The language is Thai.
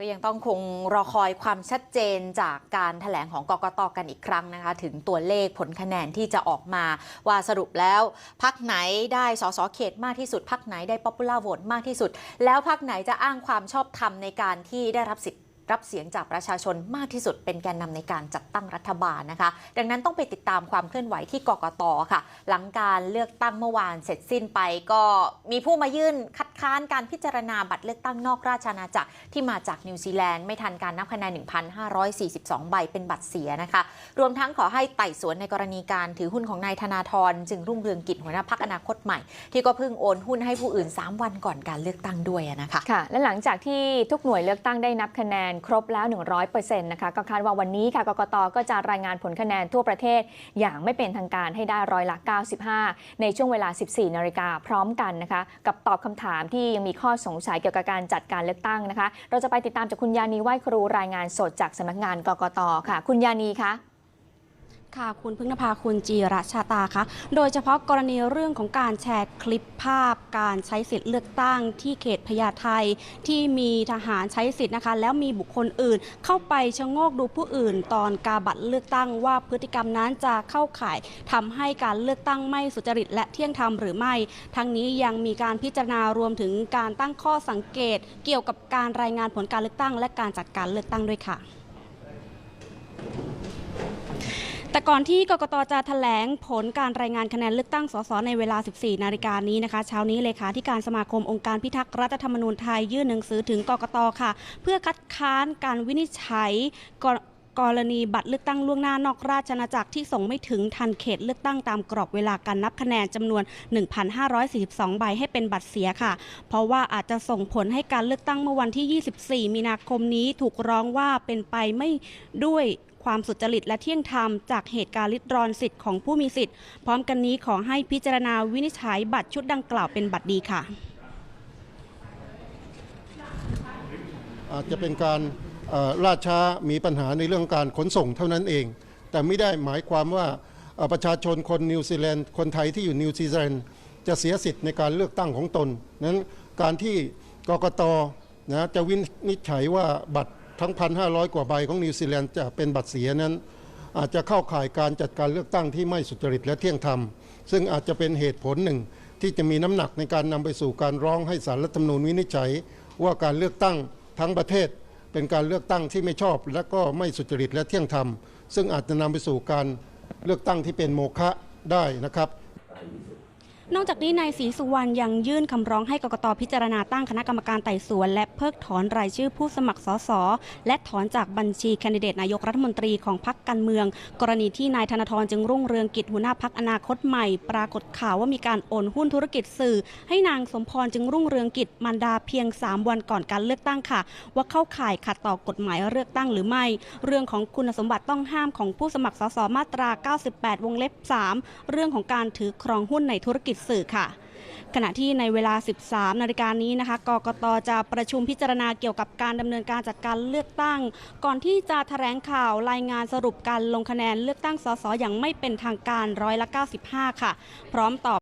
ก็ยังต้องคงรอคอยความชัดเจนจากการถแถลงของกกตกันอีกครั้งนะคะ ถึงตัวเลขผลคะแนนที่จะออกมา ว่าสรุปแล้วพักไหนได้สสเขตมากที่สุดพักไหนได้ป๊อปปูล่าโหวตมากที่สุด แล้วพักไหนจะอ้างความชอบธรรมในการที่ได้รับสิทธิ์รับเสียงจากประชาชนมากที่สุดเป็นแกนนำในการจัดตั้งรัฐบาลนะคะ ดังนั้นต้องไปติดตามความเคลื่อนไหวที่กกตค่ะ หลังการเลือกตั้งเมื่อวานเสร็จสิ้นไปก็มีผู้มายื่นคัด ค้านการพิจารณาบัตรเลือกตั้งนอกราชอาณาจักรที่มาจากนิวซีแลนด์ไม่ทันการนับคะแนน 1,542 ใบเป็นบัตรเสียนะคะ รวมทั้งขอให้ไต่สวนในกรณีการถือหุ้นของนายธนาธรจึงรุ่งเรืองกิจหัวหน้าพักอนาคตใหม่ ที่ก็เพิ่งโอนหุ้นให้ผู้อื่น 3 วันก่อนการเลือกตั้งด้วยนะคะค่ะและหลังจากที่ทุกหน่วยเลือกตั้งได้นับคะแนนครบแล้ว 100%นะคะก็คาดว่าวันนี้ค่ะกกตก็จะรายงานผลคะแนนทั่วประเทศ อย่างไม่เป็นทางการให้ได้ร้อยละ 95 ในช่วงเวลา 14 นาฬิกาพร้อมกันนะคะ กับตอบคำถามที่ยังมีข้อสงสัยเกี่ยวกับการจัดการเลือกตั้งนะคะ เราจะไปติดตามจากคุณยานีไหวครูรายงานสดจากสำนักงานกกตค่ะ คุณยานีคะ ค่ะคุณพึ่งนภาคุณจีระชาตาคะโดยเฉพาะกรณีเรื่องของการแชร์คลิปภาพ การใช้สิทธิ์เลือกตั้งที่เขตพญาไทที่มีทหารใช้สิทธิ์นะคะ แล้วมีบุคคลอื่นเข้าไปชะโงกดูผู้อื่น ตอนกาบัตรเลือกตั้งว่าพฤติกรรมนั้นจะเข้าข่ายทำให้การเลือกตั้งไม่สุจริตและเที่ยงธรรมหรือไม่ ทั้งนี้ยังมีการพิจารณารวมถึงการตั้งข้อสังเกต เกี่ยวกับการรายงานผลการเลือกตั้ง และการจัดการเลือกตั้งด้วยค่ะ แต่ก่อนที่กกตจะแถลงผลการรายงานคะแนนเลือกตั้งสสในเวลา 14 นาฬิกานี้นะคะ เช้านี้เลขาธิการสมาคมองค์การพิทักษ์รัฐธรรมนูญไทยยื่นหนังสือถึงกกตค่ะ เพื่อคัดค้านการวินิจฉัยกรกรณีบัตรเลือกตั้งล่วงหน้านอกราชอาณาจักรที่ส่งไม่ถึงทันเขตเลือกตั้งตามกรอบเวลาการนับคะแนนจำนวน 1,542 ใบให้เป็นบัตรเสียค่ะ เพราะว่าอาจจะส่งผลให้การเลือกตั้งเมื่อวันที่ 24 มีนาคมนี้ถูกร้องว่าเป็นไปไม่ด้วย ความสุจริตและเที่ยงธรรม จากเหตุการณ์ลิดรอนสิทธิ์ของผู้มีสิทธิ์ พร้อมกันนี้ขอให้พิจารณาวินิจฉัยบัตรชุดดังกล่าวเป็นบัตรดีค่ะ อาจจะเป็นการเอ่อล่าช้ามีปัญหาในเรื่องการขนส่งเท่านั้นเอง แต่ไม่ได้หมายความว่าประชาชนคนนิวซีแลนด์คนไทยที่อยู่นิวซีแลนด์จะเสียสิทธิ์ในการเลือกตั้งของตนนั้นการที่กกตนะจะวินิจฉัยว่าบัตร ทั้ง 1,500 กว่าใบของนิวซีแลนด์จะเป็นบัตรเสียนั้น อาจจะเข้าข่ายการจัดการเลือกตั้งที่ไม่สุจริตและเที่ยงธรรม ซึ่งอาจจะเป็นเหตุผลหนึ่ง ที่จะมีน้ำหนักในการนำไปสู่การร้องให้สารรัฐธรรมนูญวินิจฉัย ว่าการเลือกตั้งทั้งประเทศ เป็นการเลือกตั้งที่ไม่ชอบ และก็ไม่สุจริตและเที่ยงธรรม ซึ่งอาจจะนำไปสู่การเลือกตั้งที่เป็นโมฆะได้นะครับ นอกจากนี้นายศรีสุวรรณยังยื่นคำร้องให้กกตพิจารณาตั้งคณะกรรมการไต่สวน และเพิกถอนรายชื่อผู้สมัครสสและถอนจากบัญชีแคนดิเดตนายกรัฐมนตรีของพรรคการเมือง กรณีที่นายธนาธรจึงรุ่งเรืองกิจหัวหน้าพักอนาคตใหม่ ปรากฏข่าวว่ามีการโอนหุ้นธุรกิจสื่อ ให้นางสมพรจึงรุ่งเรืองกิจมารดาเพียง 3 วันก่อนการเลือกตั้งค่ะ ว่าเข้าข่ายขัดต่อกฎหมายเลือกตั้งหรือไม่ เรื่องของคุณสมบัติต้องห้ามของผู้สมัครสสมาตรา 98 วงเล็บ 3 เรื่องของการถือครองหุ้นในธุรกิจสื่อค่ะขณะที่ในเวลา 13 นาฬิกานี้นะคะ กกตจะประชุมพิจารณาเกี่ยวกับการดำเนินการจัดการเลือกตั้ง ก่อนที่จะแถลงข่าวรายงานสรุปการลงคะแนนเลือกตั้งสสอย่างไม่เป็นทางการร้อยละ 95 ค่ะ พร้อมตอบ